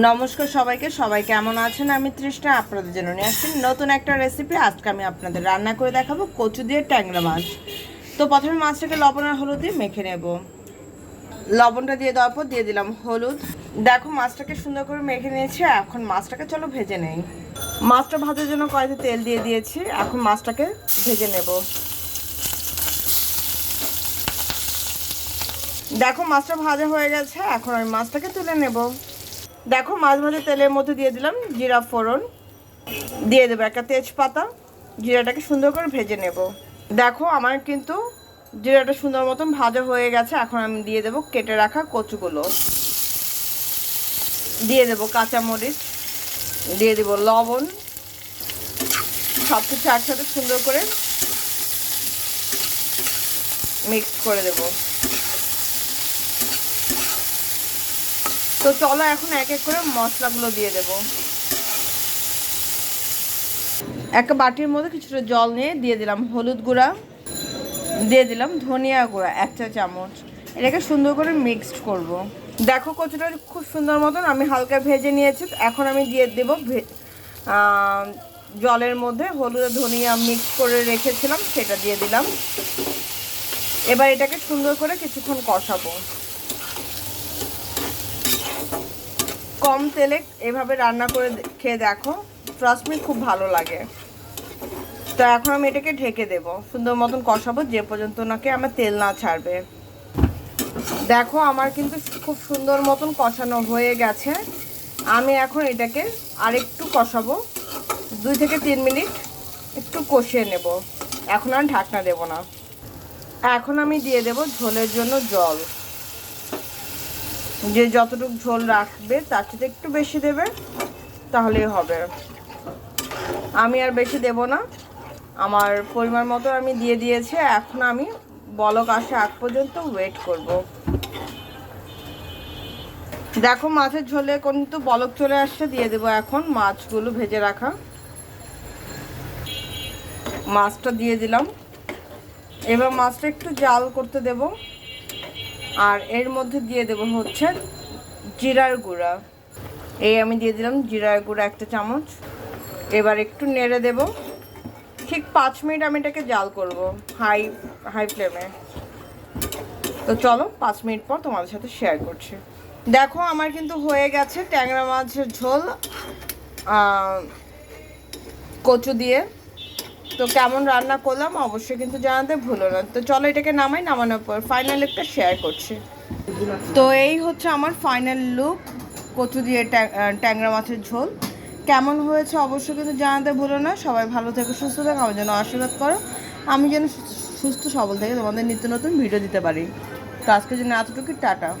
নমস্কার সবাইকে। সবাই কেমন আছেন? আমি তৃষ্ণা। আপনাদের জন্য নিয়ে আসছি নতুন একটা রেসিপি আজকে আমি আপনাদের রান্না করে দেখাবো কচু দিয়ে ট্যাংরা মাছ। তো প্রথমে মাছটাকে লবণ আর হলুদ দিয়ে মেখে নেব। লবণটা দিয়ে দেওয়ার পর দিয়ে দিলাম হলুদ। দেখো মাছটাকে সুন্দর করে মেখে নিয়েছি। এখন মাছটাকে চলো ভেজে নেই। মাছটা ভাজার জন্য কয়েকটা তেল দিয়ে দিয়েছি। এখন মাছটাকে ভেজে নেব। দেখো মাছটা ভাজা হয়ে গেছে। এখন আমি মাছটাকে তুলে নেব। দেখো মাছ ভাজা তেলের মধ্যে দিয়ে দিলাম জিরা ফোড়ন। দিয়ে দেবো একটা তেজপাতা, জিরাটাকে সুন্দর করে ভেজে নেব। দেখো আমার কিন্তু জিরাটা সুন্দর মতন ভাজা হয়ে গেছে, এখন আমি দিয়ে দেবো কেটে রাখা কচুগুলো। দিয়ে দেবো কাঁচামরিচ, দিয়ে দেবো লবণ সব কিছু একসাথে সুন্দর করে মিক্স করে দেবো। তো চলো এখন এক এক করে মশলাগুলো দিয়ে দেব। একটা বাটির মধ্যে কিছুটা জল নিয়ে দিয়ে দিলাম হলুদ গুঁড়া, দিয়ে দিলাম ধনিয়া গুঁড়া এক চা চামচ। এটাকে সুন্দর করে মিক্সড করব। দেখো কচুটা খুব সুন্দর মতন আমি হালকা ভেজে নিয়েছি, এখন আমি দিয়ে দেব জলের মধ্যে হলুদ ধনিয়া মিক্স করে রেখেছিলাম, সেটা দিয়ে দিলাম। এবার এটাকে সুন্দর করে কিছুক্ষণ কষাবো। কম তেলে এভাবে রান্না করে খেয়ে দেখো। ট্রাস্ট মি খুব ভালো লাগে। তো এখন আমি এটাকে ঢেকে দেব। সুন্দর মতন কষাবো, যে পর্যন্ত নাকি আমার তেল না ছাড়বে। দেখো, আমার কিন্তু খুব সুন্দর মতন কষানো হয়ে গেছে। আমি এখন এটাকে আরেকটু কষাবো। দুই থেকে তিন মিনিট একটু কষিয়ে নেব। এখন আর ঢাকনা দেব না। এখন আমি দিয়ে দেব ঝোলের জন্য জল। যে যতটুকু ঝোল রাখবে, তার সাথে একটু বেশি দেবে তাহলেই হবে। আমি আর বেশি দেব না। আমার পরিমাণ মতো আমি দিয়ে দিয়েছি। এখন আমি বলক আসা আগ পর্যন্ত ওয়েট করব। দেখো মাছের ঝোলে কিন্তু বলক চলে আসছে, দিয়ে দেবো এখন মাছগুলো ভেজে রাখা। মাছটা দিয়ে দিলাম। এবার মাছটা একটু জাল করতে দেবো। আর এর মধ্যে দিয়ে দেবো হচ্ছে জিরার গুঁড়া। এই আমি দিয়ে দিলাম জিরার গুঁড়া একটা চামচ। এবার একটু নেড়ে দেব। ঠিক পাঁচ মিনিট আমি এটাকে জাল করব হাই হাই ফ্লেমে। তো চলো পাঁচ মিনিট পর তোমাদের সাথে শেয়ার করছি। দেখো আমার কিন্তু হয়ে গেছে ট্যাংরা মাছের ঝোল কচু দিয়ে। তো কেমন রান্না করলাম অবশ্যই কিন্তু জানাতে ভুলো না। তো চলো এটাকে নামাই, নামানোর পর ফাইনাল একটা শেয়ার করছি। তো এই হচ্ছে আমার ফাইনাল লুক কচু দিয়ে ট্যাং- ট্যাংরা মাছের ঝোল। কেমন হয়েছে অবশ্যই কিন্তু জানাতে ভুলো না। সবাই ভালো থেকে, সুস্থ থাকো, আমার জন্য আশীর্বাদ করো। আমি যেন সুস্থ সবল থেকে তোমাদের নিত্য নতুন ভিডিও দিতে পারি। তো আজকের জন্য এতটুকু টাটা।